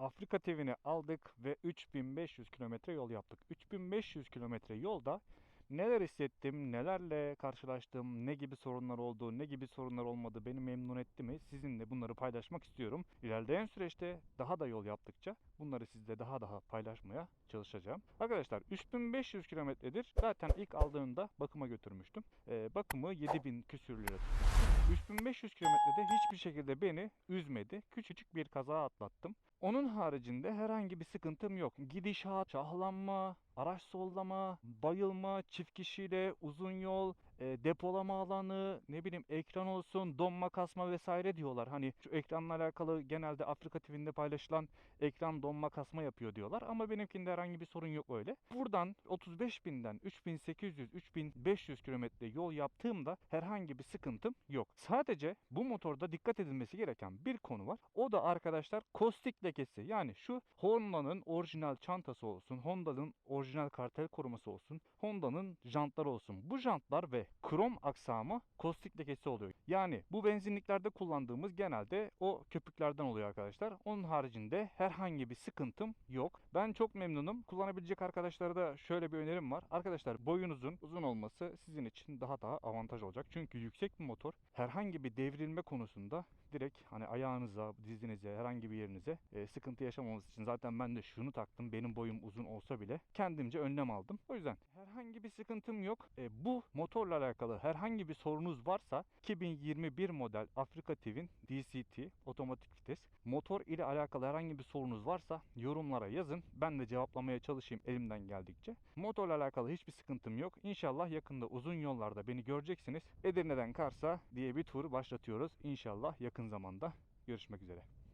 Afrika TV'ni aldık ve 3500 kilometre yol yaptık. 3500 kilometre yolda neler hissettim, nelerle karşılaştım, ne gibi sorunlar oldu, ne gibi sorunlar olmadı, beni memnun etti mi? Sizinle bunları paylaşmak istiyorum. İlerleyen süreçte daha da yol yaptıkça bunları sizle daha daha paylaşmaya çalışacağım. Arkadaşlar 3500 kilometredir. Zaten ilk aldığımda bakıma götürmüştüm. Ee, bakımı 7000 küsür lira tutmuştu. 3500 kilometrede hiçbir şekilde beni üzmedi. Küçücük bir kaza atlattım. Onun haricinde herhangi bir sıkıntım yok. Gidişat, şahlanma, araç sollama, bayılma, çift kişiyle uzun yol, e, depolama alanı, ne bileyim ekran olsun, donma kasma vesaire diyorlar. Hani şu ekranla alakalı genelde Afrika TV'nde paylaşılan ekran donma kasma yapıyor diyorlar. Ama benimkinde herhangi bir sorun yok öyle. Buradan 35 binden 3800, 3500 kilometre yol yaptığımda herhangi bir sıkıntım yok. Sadece bu motorda dikkat edilmesi gereken bir konu var. O da arkadaşlar kostik lekesi. Yani şu Honda'nın orijinal çantası olsun, Honda'nın orijinal kartel koruması olsun, Honda'nın jantları olsun. Bu jantlar ve krom aksamı kostik lekesi oluyor. Yani bu benzinliklerde kullandığımız genelde o köpüklerden oluyor arkadaşlar. Onun haricinde herhangi bir sıkıntım yok. Ben çok memnunum. Kullanabilecek arkadaşlara da şöyle bir önerim var. Arkadaşlar boyunuzun uzun olması sizin için daha daha avantaj olacak. Çünkü yüksek bir motor herhangi bir devrilme konusunda direkt hani ayağınıza, dizinize, herhangi bir yerinize e, sıkıntı yaşamamanız için zaten ben de şunu taktım. Benim boyum uzun olsa bile kendimce önlem aldım. O yüzden herhangi bir sıkıntım yok. E, bu motorla alakalı herhangi bir sorunuz varsa 2021 model Afrika TV'nin DCT otomatik vites motor ile alakalı herhangi bir sorunuz varsa yorumlara yazın. Ben de cevaplamaya çalışayım elimden geldikçe. Motorla alakalı hiçbir sıkıntım yok. İnşallah yakında uzun yollarda beni göreceksiniz. Edirne'den Kars'a diye bir tur başlatıyoruz. İnşallah yakın zamanda görüşmek üzere.